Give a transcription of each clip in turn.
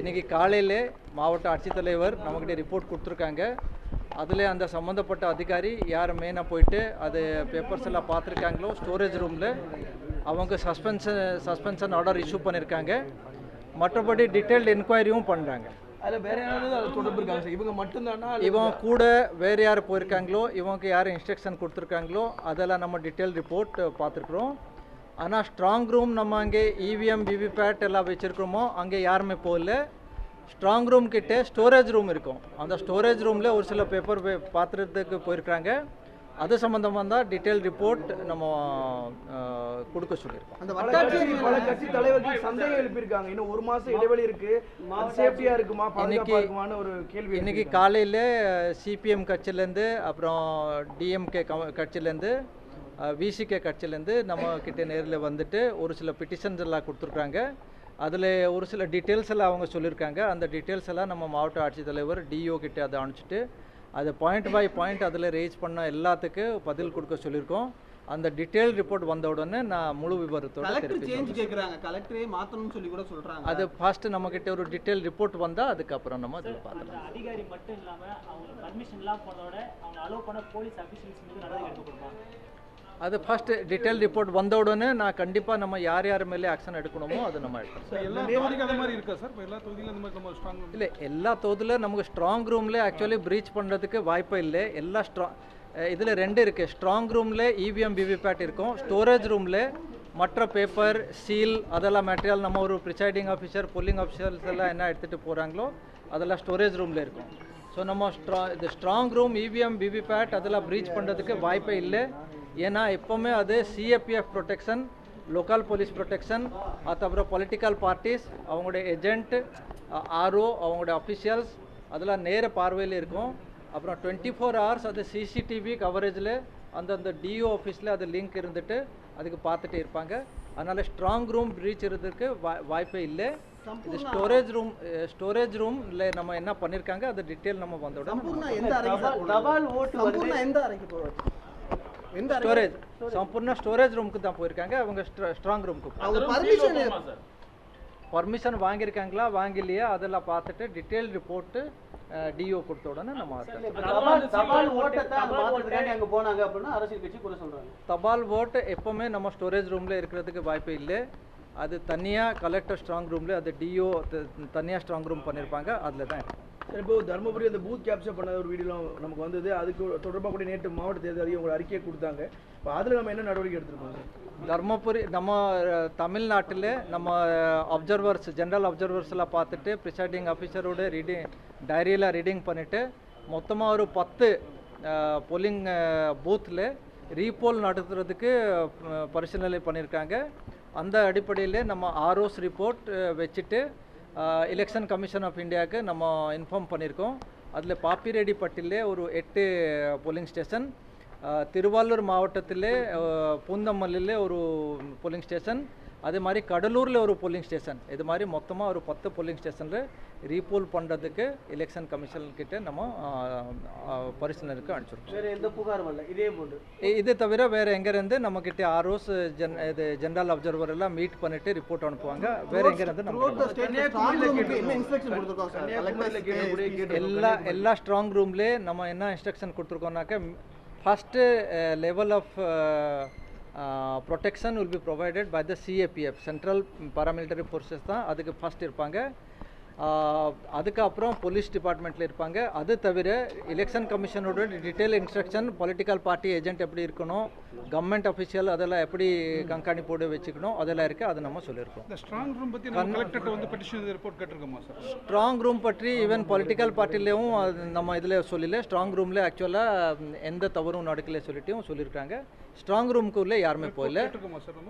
இன்னைக்கு காலையில் மாவட்ட ஆட்சித்தலைவர் நம்மக்கிட்ட ரிப்போர்ட் கொடுத்துருக்காங்க. அதில் அந்த சம்மந்தப்பட்ட அதிகாரி யார் மெயினாக போயிட்டு அது பேப்பர்ஸ் எல்லாம் பார்த்துருக்காங்களோ ஸ்டோரேஜ் ரூமில் அவங்க சஸ்பென்ஷன் சஸ்பென்ஷன் ஆர்டர் இஷ்யூ பண்ணியிருக்காங்க மற்றபடி டீட்டெயில்டு என்கொயரியும் பண்ணுறாங்க அதில் வேற யாராவது தொடர்பு இருக்காங்க சார் இவங்க மட்டும்தானா? இவன் கூட வேறு யார் போயிருக்காங்களோ இவங்க யார் இன்ஸ்ட்ரக்ஷன் கொடுத்துருக்காங்களோ அதெல்லாம் நம்ம டீட்டெயில் ரிப்போர்ட் பார்த்துருக்குறோம். ஆனால் ஸ்ட்ராங் ரூம் நம்ம அங்கே இவிஎம் விவிபேட் எல்லாம் வச்சுருக்கிறோமோ அங்கே யாருமே போகல. ஸ்ட்ராங் ரூம் கிட்டே ஸ்டோரேஜ் ரூம் இருக்கும். அந்த ஸ்டோரேஜ் ரூமில் ஒரு சில பேப்பர் பார்த்துறதுக்கு போயிருக்காங்க அது சம்மந்தமாக தான் டீட்டெயில் ரிப்போர்ட் நம்ம கொடுக்க சொல்லியிருக்கோம். அந்த வட்டாட்சியர் பல கட்சி தலைவர்கள் சந்தேகம் எழுப்பியிருக்காங்க. இன்னும் ஒரு மாசம் இடைவெளி இருக்கு. அது சேஃப்டியா இருக்குமா இன்னைக்கு- ஒரு கேள்வி இன்னைக்கு காலையில் சிபிஎம் கட்சியிலேருந்து அப்புறம் டிஎம்கே கட்சியிலேருந்து விசிகே கட்சியிலேருந்து நம்ம கிட்ட நேரில் வந்துட்டு ஒரு சில பிட்டிஷன்ஸ் எல்லாம் கொடுத்துருக்காங்க. அதில் ஒரு சில டீட்டெயில்ஸ் எல்லாம் அவங்க சொல்லியிருக்காங்க. அந்த டீட்டெயில்ஸ் எல்லாம் நம்ம மாவட்ட ஆட்சித்தலைவர் டிஓ கிட்ட அதை அனுப்பிச்சிட்டு அதை பாயிண்ட் பை பாயிண்ட் அதில் ரேஸ் பண்ண எல்லாத்துக்கும் பதில் கொடுக்க சொல்லியிருக்கோம். அந்த டீட்டெயில் ரிப்போர்ட் வந்த உடனே நான் முழு விவரத்தோட கலெக்டர் சேஞ்ச். கேக்குறாங்க. கலெக்டரே மாத்தணும்னு சொல்லி கூட சொல்றாங்க. அது ஃபர்ஸ்ட் நம்ம கிட்ட ஒரு டீட்டெயில் ரிப்போர்ட் வந்தால் அதுக்கப்புறம் நம்ம அதில் பார்க்கலாம். அந்த அதிகாரி மட்டும் இல்லாம அவங்க பர்மிஷன் எல்லாம் போனதோட அவங்க அலோவ் பண்ண போலீஸ் அபிஷியல்ஸ் மீது நடவடிக்கை கொடுப்பாங்க. அது ஃபர்ஸ்ட் டீட்டெயில் ரிப்போர்ட் வந்த உடனே நான் கண்டிப்பாக நம்ம யார் யார் மேலே ஆக்ஷன் எடுக்கணுமோ அதை நம்ம எடுக்கணும். இப்போ எல்லா தொகுதிக்கும் அந்த மாதிரி இருக்கா சார்? இப்போ எல்லா தொகுதியிலும் அந்த மாதிரி நம்ம ஸ்ட்ராங் இல்லை எல்லா தொகுதியில் நமக்கு ஸ்ட்ராங் ரூமில் ஆக்சுவலி ப்ரீச் பண்ணுறதுக்கு வாய்ப்பே இல்லை. எல்லா ஸ்ட்ராங் இதில் ரெண்டு இருக்குது ஸ்ட்ராங் ரூமில் இவிஎம் விவிபேட் இருக்கும். ஸ்டோரேஜ் ரூமில் மற்ற பேப்பர் சீல் அதெல்லாம் மெட்டீரியல் நம்ம ஒரு ப்ரிசைடிங் ஆஃபீஸர் போலிங் ஆஃபீஸர்ஸ் எல்லாம் என்ன எடுத்துகிட்டு போகிறாங்களோ அதெல்லாம் ஸ்டோரேஜ் ரூமில் இருக்கும். ஸோ நம்ம ஸ்ட்ரா இது ஸ்ட்ராங் ரூம் இவிஎம் விவிபேட் அதெல்லாம் ப்ரீச் பண்ணுறதுக்கு வாய்ப்பே இல்லை. ஏன்னா எப்போவுமே அது CAPF protection local police protection அதுக்கப்புறம் பொலிட்டிக்கல் பார்ட்டிஸ் அவங்களுடைய ஏஜென்ட் ஆர்ஓ அவங்களுடைய அஃபிஷியல்ஸ் அதெல்லாம் நேர பார்வையில் இருக்கும். அப்புறம் டுவெண்ட்டி ஃபோர் ஹவர்ஸ் அது சிசிடிவி கவரேஜில் அந்தந்த டிஓ ஆஃபீஸில் அது லிங்க் இருந்துட்டு அதுக்கு பார்த்துட்டே இருப்பாங்க. அதனால் ஸ்ட்ராங் ரூம் ரீச் இருந்ததுக்கு வாய் வாய்ப்பே இல்லை. இது ஸ்டோரேஜ் ரூம் ஸ்டோரேஜ் ரூமில் நம்ம என்ன பண்ணியிருக்காங்க அது டீட்டெயில் நம்ம வந்தோட? தபால் ஓட்டு எந்த அறைக்கு அறை ஸ்டோரேஜ் சம்பூர்ண ஸ்டோரேஜ் ரூமுக்கு தான் போயிருக்காங்க. அவங்க ஸ்ட்ராங் ரூமுக்கு அவங்க பர்மிஷன் பர்மிஷன் வாங்கியிருக்காங்களா வாங்கலையா அதெல்லாம் பார்த்துட்டு டீட்டெயில் ரிப்போர்ட்டு டிஓ கொடுத்த உடனே நம்ம தபால் தபால் ஓட்டத்தை அங்க மாத்துறதுக்காண்டி அங்க போனாங்க அப்படின்னா அரசியல் கட்சி கூட சொல்றாங்க. தபால் ஓட்டு எப்போவுமே நம்ம ஸ்டோரேஜ் ரூமில் இருக்கிறதுக்கு வாய்ப்பு இல்லை. அது தனியாக கலெக்டர் ஸ்ட்ராங் ரூமில் அது டிஓ தனியாக ஸ்ட்ராங் ரூம் பண்ணியிருப்பாங்க அதில் தான் இப்போ தருமபுரி அந்த பூத் கேப்சர் பண்ண ஒரு வீடியோ நமக்கு வந்தது. அதுக்கு தொடர்பாக கூட நேற்று மாவட்ட தேர்தல் அதிகாரி உங்களை அறிக்கையை கொடுத்தாங்க. இப்போ அதில் நம்ம என்ன நடவடிக்கை எடுத்துருக்கோம் தர்மபுரி நம்ம தமிழ்நாட்டில் நம்ம அப்சர்வர்ஸ் ஜென்ரல் அப்சர்வர்ஸ் எல்லாம் பார்த்துட்டு ப்ரிசைடிங் ஆஃபீஸரோட ரீடிங் டைரியில் ரீடிங் பண்ணிவிட்டு மொத்தமாக ஒரு பத்து போலிங் பூத்தில் ரீபோல் நடத்துறதுக்கு பரிசீலனை பண்ணியிருக்காங்க அந்த அடிப்படையில் நம்ம ஆர்ஓஸ் ரிப்போர்ட் வச்சுட்டு எலெக்ஷன் கமிஷன் ஆஃப் இந்தியாவுக்கு நம்ம இன்ஃபார்ம் பண்ணியிருக்கோம் அதில் பாப்பிரெட்டிப்பட்டியில் ஒரு எட்டு போலிங் ஸ்டேஷன் திருவாரூர் மாவட்டத்தில் பூந்தமல்லியில் ஒரு போலிங் ஸ்டேஷன் அதே மாதிரி கடலூரில் ஒரு போலிங் ஸ்டேஷன் இது மாதிரி மொத்தமாக ஒரு பத்து போலிங் ஸ்டேஷனில் ரீபோல் பண்ணுறதுக்கு எலெக்ஷன் கமிஷன் கிட்ட நம்ம பரிசீலனைக்கு அனுப்பிச்சிருக்கோம். வேற எந்த புகாரும் வரல. இதே இ- இது தவிர வேறு எங்கேருந்து நம்மக்கிட்ட ஆர்ஓஸ் ஜென் இது ஜென்ரல் அப்சர்வர் எல்லாம் மீட் பண்ணிட்டு ரிப்போர்ட் அனுப்புவாங்க. வேறு எங்கேருந்து நம்ம எல்லா எல்லா ஸ்ட்ராங் ரூம்லே நம்ம என்ன instruction கொடுத்துருக்கோம்னாக்க first level of protection will be provided by the CAPF central paramilitary forces தான் அதுக்கு ஃபஸ்ட் இருப்பாங்க. அதுக்கப்புறம் போலீஸ் டிபார்ட்மெண்ட்டில் இருப்பாங்க. அது தவிர election கமிஷனோட detail instruction political party agent எப்படி இருக்கணும் கவர்மெண்ட் அஃபிஷியல் அதெல்லாம் எப்படி கண்காணிப்போடு வச்சுக்கணும் அதெல்லாம் இருக்குது அது நம்ம சொல்லியிருக்கோம். ஸ்ட்ராங் ரூம் பற்றி நம்ம கலெக்டர்கிட்ட வந்து பெட்டிஷன் ரிப்போர்ட் கேட்டிருக்கோமா சார் ஸ்ட்ராங் ரூம் பற்றி ஈவன் பொலிட்டிக்கல் பார்ட்டிலையும் நம்ம இதில் சொல்லல. ஸ்ட்ராங் ரூமில் ஆக்சுவலாக எந்த தவறும் நடக்கல சொல்லிட்டும் சொல்லியிருக்காங்க. ஸ்ட்ராங் ரூமுக்குள்ளே யாருமே நம்ம?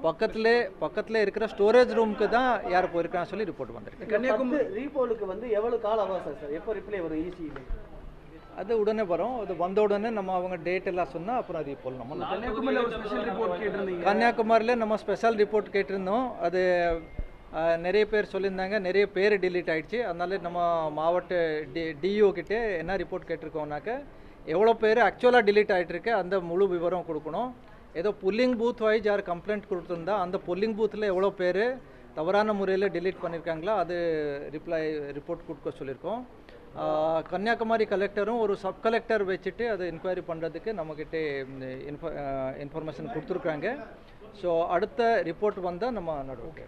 பக்கத்தில் பக்கத்தில் இருக்கிற ஸ்டோரேஜ் ரூமுக்கு தான் யார் போயிருக்கான்னு சொல்லி ரிப்போர்ட் வந்திருக்கு. கன்னியாகுமரி ரீபோலுக்கு வந்து எவ்வளவு கால அவகாசம் சார்? எப்போ ரிப்ளை வரும் ஈஸியில் அது உடனே வரும். அது வந்த உடனே நம்ம அவங்க டேட் எல்லாம் சொன்னால் அப்புறம் ரீபோல் நம்ம கன்னியாகுமரியில் ஒரு ஸ்பெஷல் ரிப்போர்ட் கேட்டிருந்தீங்க. கன்னியாகுமரியில் நம்ம ஸ்பெஷல் ரிப்போர்ட் கேட்டிருந்தோம். அது நிறைய பேர் சொல்லியிருந்தாங்க. நிறைய பேர் டிலீட் ஆயிடுச்சு. அதனால நம்ம மாவட்ட டி டிஓ கிட்டே என்ன ரிப்போர்ட் கேட்டிருக்கோம்னாக்க எவ்வளோ பேர் ஆக்சுவலாக டிலீட் ஆகிட்டு இருக்கு அந்த முழு விவரம் கொடுக்கணும். ஏதோ புல்லிங் பூத் வைஸ் யார் கம்ப்ளைண்ட் கொடுத்துருந்தா அந்த புல்லிங் பூத்தில் எவ்வளோ பேர் தவறான முறையில் டெலீட் பண்ணியிருக்காங்களா அது ரிப்ளை ரிப்போர்ட் கொடுக்க சொல்லியிருக்கோம். கன்னியாகுமரி கலெக்டரும் ஒரு சப் கலெக்டர் வச்சுட்டு அதை என்கொயரி பண்ணுறதுக்கு நம்மக்கிட்ட இன்ஃப இன்ஃபர்மேஷன் கொடுத்துருக்காங்க. ஸோ அடுத்த ரிப்போர்ட் வந்தால் நம்ம நடவடிக்கை